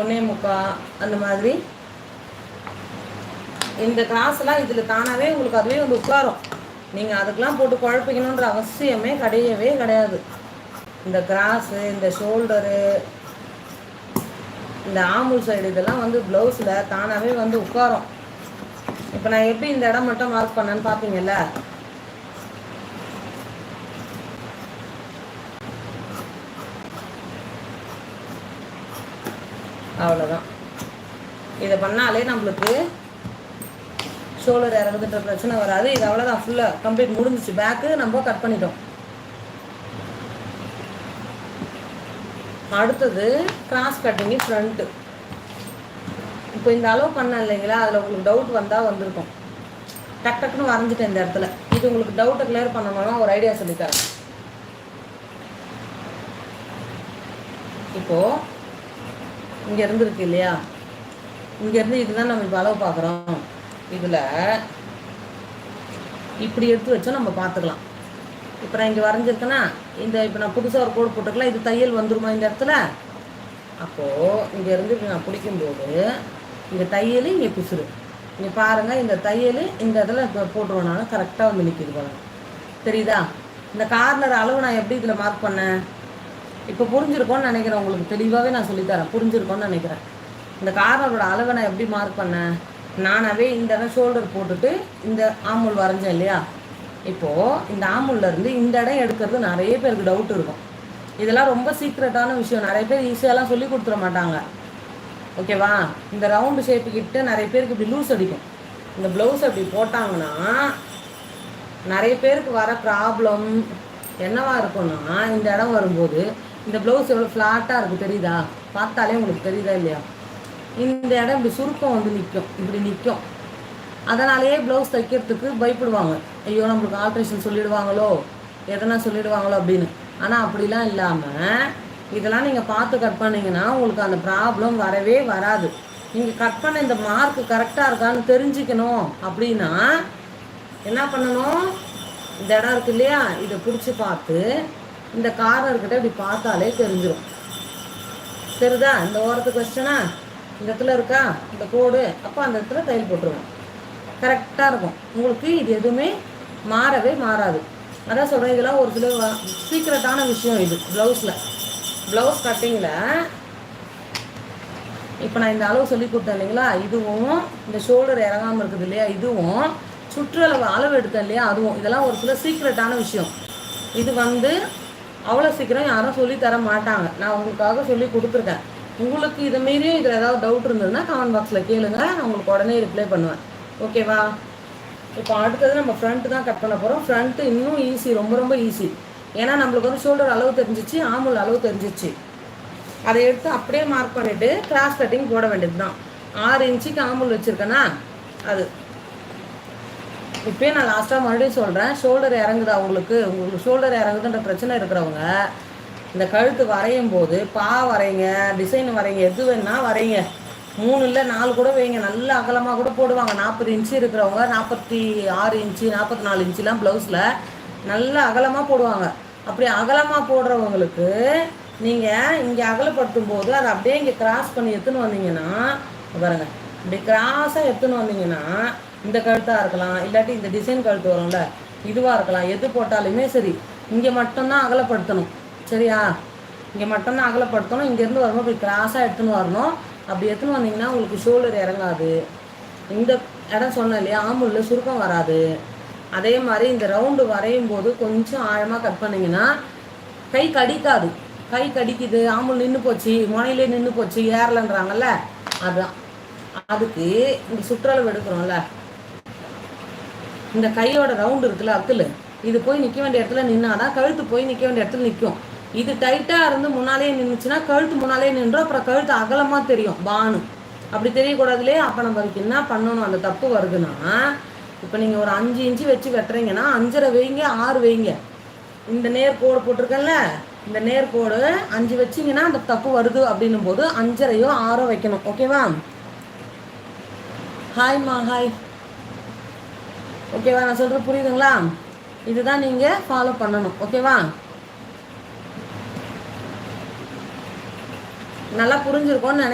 ஒன்றே முக்கா அந்த மாதிரி. இந்த கிராஸ்லாம் இதில் தானாகவே உங்களுக்கு அதுவே வந்து உட்காரும். நீங்கள் அதுக்கெலாம் போட்டு குழப்பிக்கணுன்ற அவசியமே கிடையவே கிடையாது. இந்த கிராஸு இந்த ஷோல்டரு இந்த ஆம்பூல் சைடு இதெல்லாம் வந்து ப்ளவுஸில் தானாகவே வந்து உட்காரும். இப்போ நான் எப்படி இந்த இடம் மட்டும் மார்க் பண்ணேன்னு பார்ப்பீங்கல்ல அவ்வளோதான் இதை பண்ணாலே நம்மளுக்கு ஷோல்டர் இறங்குதுன்ற பிரச்சனை வராது. இது அவ்வளோதான் ஃபுல்லாக கம்ப்ளீட் முடிஞ்சிச்சு. பேக்கு நம்ம கட் பண்ணிட்டோம். அடுத்தது கிராஸ் கட்டிங்கு ஃப்ரண்ட்டு இப்போ இந்த அளவு பண்ண இல்லைங்களா? அதில் உங்களுக்கு டவுட் வந்தால் வந்திருக்கும். டக் டக்குன்னு வரைஞ்சிட்டேன் இந்த இடத்துல. இது உங்களுக்கு டவுட்டை கிளியர் பண்ணணும்னா ஒரு ஐடியா சொல்லித்தரேன் இப்போது இங்கே இருந்துருக்கு இல்லையா? இங்கேருந்து இதுதான் நம்ம இப்போ அளவு பார்க்குறோம். இதில் இப்படி எடுத்து வச்சோம் நம்ம பார்த்துக்கலாம். இப்போ நான் இங்கே வரைஞ்சிருக்கேன்னா இந்த இப்போ நான் புதுசாக ஒரு கோடு போட்டுக்கலாம் இது தையல் வந்துருமா இந்த இடத்துல? அப்போது இங்கேருந்து இப்படி நான் பிடிக்கும்போது இங்கே தையல் இங்கே பிசுறு. இங்கே பாருங்கள் இந்த தையல் இந்த இதில் இப்போ போட்டுருவோனாலும் கரெக்டாக வந்து நிற்கிது பாருங்க. தெரியுதா? இந்த கார்னர் அளவு நான் எப்படி இதில் மார்க் பண்ணேன்? இப்போ புரிஞ்சிருக்கோன்னு நினைக்கிறேன் உங்களுக்கு தெளிவாகவே நான் சொல்லித்தரேன் புரிஞ்சிருக்கோன்னு நினைக்கிறேன். இந்த கார்னரோட அளவை நான் எப்படி மார்க் பண்ணேன்? நானாவே இந்த இடம் ஷோல்டர் போட்டுட்டு இந்த ஆமுல் வரைஞ்சேன் இல்லையா? இப்போது இந்த ஆமுல்ல இருந்து இந்த இடம் எடுக்கிறது நிறைய பேருக்கு டவுட் இருக்கும். இதெல்லாம் ரொம்ப சீக்ரெட்டான விஷயம். நிறைய பேர் ஈஸியாலாம் சொல்லி கொடுத்துட மாட்டாங்க. ஓகேவா இந்த ரவுண்டு ஷேப்பு கிட்ட நிறைய பேருக்கு இப்படி லூஸ் அடிக்கும். இந்த ப்ளவுஸ் அப்படி போட்டாங்கன்னா நிறைய பேருக்கு வர ப்ராப்ளம் என்னவா இருக்கும்னா இந்த இடம் வரும்போது இந்த ப்ளவுஸ் எவ்வளோ ஃப்ளாட்டாக இருக்குது தெரியுதா? பார்த்தாலே உங்களுக்கு தெரியுதா இல்லையா? இந்த இடம் இப்படி சுருக்கம் வந்து நிற்கும். இப்படி நிற்கும். அதனாலேயே ப்ளவுஸ் தைக்கிறதுக்கு பயப்படுவாங்க. ஐயோ நம்மளுக்கு ஆல்ட்ரேஷன் சொல்லிடுவாங்களோ? எதனா சொல்லிடுவாங்களோ அப்படின்னு. ஆனால் அப்படிலாம் இல்லாமல் இதெல்லாம் நீங்கள் பார்த்து கட் பண்ணிங்கன்னா உங்களுக்கு அந்த ப்ராப்ளம் வரவே வராது. நீங்கள் கட் பண்ண இந்த மார்க் கரெக்டாக இருக்கான்னு தெரிஞ்சுக்கணும் அப்படின்னா என்ன பண்ணணும்? இந்த இடம் இருக்கு இல்லையா? இதை பிடிச்சி பார்த்து இந்த காரர்கிட்ட இப்படி பார்த்தாலே தெரிஞ்சிடும் தெரியுதா இந்த ஓரத்துக்கு வச்சனா இந்த இடத்துல இருக்கா? இந்த கோடு? அப்போ அந்த இடத்துல தையல் போட்டுருவோம். கரெக்டாக இருக்கும். உங்களுக்கு இது எதுவுமே மாறவே மாறாது. அதான் சொல்கிறேன் இதெல்லாம் ஒரு சில சீக்ரெட்டான விஷயம் இது ப்ளவுஸில் ப்ளவுஸ் கட்டிங்கில் இப்போ நான் இந்த அளவு சொல்லி கொடுத்தேன் இல்லைங்களா? இதுவும் இந்த ஷோல்டர் இறங்காமல் இருக்குது இல்லையா? இதுவும் சுற்றளவு அளவு எடுத்தேன் இல்லையா? அதுவும். இதெல்லாம் ஒரு சில சீக்ரெட்டான விஷயம். இது வந்து அவ்வளோ சீக்கிரம் யாரும் சொல்லி தர மாட்டாங்க. நான் உங்களுக்காக சொல்லி கொடுத்துருக்கேன். உங்களுக்கு இதை மீறியும் இதில் ஏதாவது டவுட் இருந்ததுன்னா கமெண்ட் பாக்ஸில் கேளுங்க. நான் உங்களுக்கு உடனே ரிப்ளை பண்ணுவேன். ஓகேவா இப்போ அடுத்தது நம்ம ஃப்ரண்ட் தான் கட் பண்ண போகிறோம் ஃப்ரண்ட்டு இன்னும் ஈஸி ரொம்ப ரொம்ப ஈஸி ஏன்னா நம்மளுக்கு வந்து ஷோல்டர் அளவு தெரிஞ்சிச்சு ஆமுல் அளவு தெரிஞ்சிச்சு. அதை எடுத்து அப்படியே மார்க் பண்ணிவிட்டு கிராஸ் கட்டிங் போட வேண்டியது தான் ஆறு இன்ச்சுக்கு ஆமுல் வச்சுருக்கேன்னா அது. இப்போயே நான் லாஸ்ட்டாக மறுபடியும் சொல்கிறேன் ஷோல்டர் இறங்குதா உங்களுக்கு? உங்களுக்கு ஷோல்டர் இறங்குதுன்ற பிரச்சனை இருக்கிறவங்க இந்த கழுத்து வரையும் போது பா வரைங்க டிசைன் வரைங்க எது வேணா வரைங்க. மூணு இல்லை நாலு கூட வைங்க. நல்ல அகலமாக கூட போடுவாங்க. நாற்பது இன்ச்சு இருக்கிறவங்க நாற்பத்தி ஆறு இன்ச்சு நாற்பத்தி நாலு இன்ச்சுலாம் ப்ளவுஸில் நல்ல அகலமாக போடுவாங்க. அப்படி அகலமாக போடுறவங்களுக்கு நீங்கள் இங்கே அகலப்படுத்தும் போது அதை அப்படியே இங்கே கிராஸ் பண்ணி எடுத்துன்னு வந்தீங்கன்னா பாருங்க இப்படி கிராஸாக எடுத்துன்னு வந்தீங்கன்னா இந்த கழுத்தாக இருக்கலாம் இல்லாட்டி இந்த டிசைன் கழுத்து வரும்ல இதுவாக இருக்கலாம் எது போட்டாலுமே சரி இங்கே மட்டும்தான் அகலப்படுத்தணும் சரியா? இங்கே மட்டும்தான் அகலப்படுத்தணும் இங்கேருந்து வரும்போது இப்படி கிராஸாக எடுத்துன்னு வரணும். அப்படி எடுத்துன்னு வந்தீங்கன்னா உங்களுக்கு ஷோல்டர் இறங்காது. இந்த இடம் சொன்னேன் இல்லையா ஆம்பூலில் சுருக்கம் வராது. அதே மாதிரி இந்த ரவுண்டு வரையும் போது கொஞ்சம் ஆழமாக கட் பண்ணிங்கன்னா கை கடிக்காது. கை கடிக்குது ஆம்புல் நின்று போச்சு முனையிலே நின்று போச்சு ஏறலன்றாங்கல்ல அதுதான் அதுக்கு இந்த சுற்றளவு எடுக்கிறோம்ல இந்த கையோட ரவுண்டு இருக்குல்ல அக்கில். இது போய் நிற்க வேண்டிய இடத்துல நின்னாதான் கழுத்து போய் நிற்க வேண்டிய இடத்துல நிற்கும் இது டைட்டாக இருந்து முன்னாலே நின்றுச்சுன்னா கழுத்து முன்னாலே நின்றோம் அப்புறம் கழுத்து அகலமாக தெரியும் பானு. அப்படி தெரியக்கூடாதுலே. அப்போ நம்மளுக்கு என்ன பண்ணணும்? அந்த தப்பு வருதுன்னா இப்போ நீங்கள் ஒரு அஞ்சு இன்ச்சு வச்சு வெட்டுறீங்கன்னா அஞ்சரை வைங்க ஆறு வைங்க. இந்த நேர் கோடு போட்டிருக்கேன்ல இந்த நேர் கோடு அஞ்சு வச்சிங்கன்னா அந்த தப்பு வருது அப்படின்னும் போது அஞ்சரையோ ஆறோ வைக்கணும். ஓகேவா ஹாய்மா ஹாய் ஓகேவா? நான் சொல்கிற புரியுதுங்களா? இதுதான் நீங்கள் ஃபாலோ பண்ணணும். ஓகேவா? நல்லா புரிஞ்சிருக்கோன்னு நினை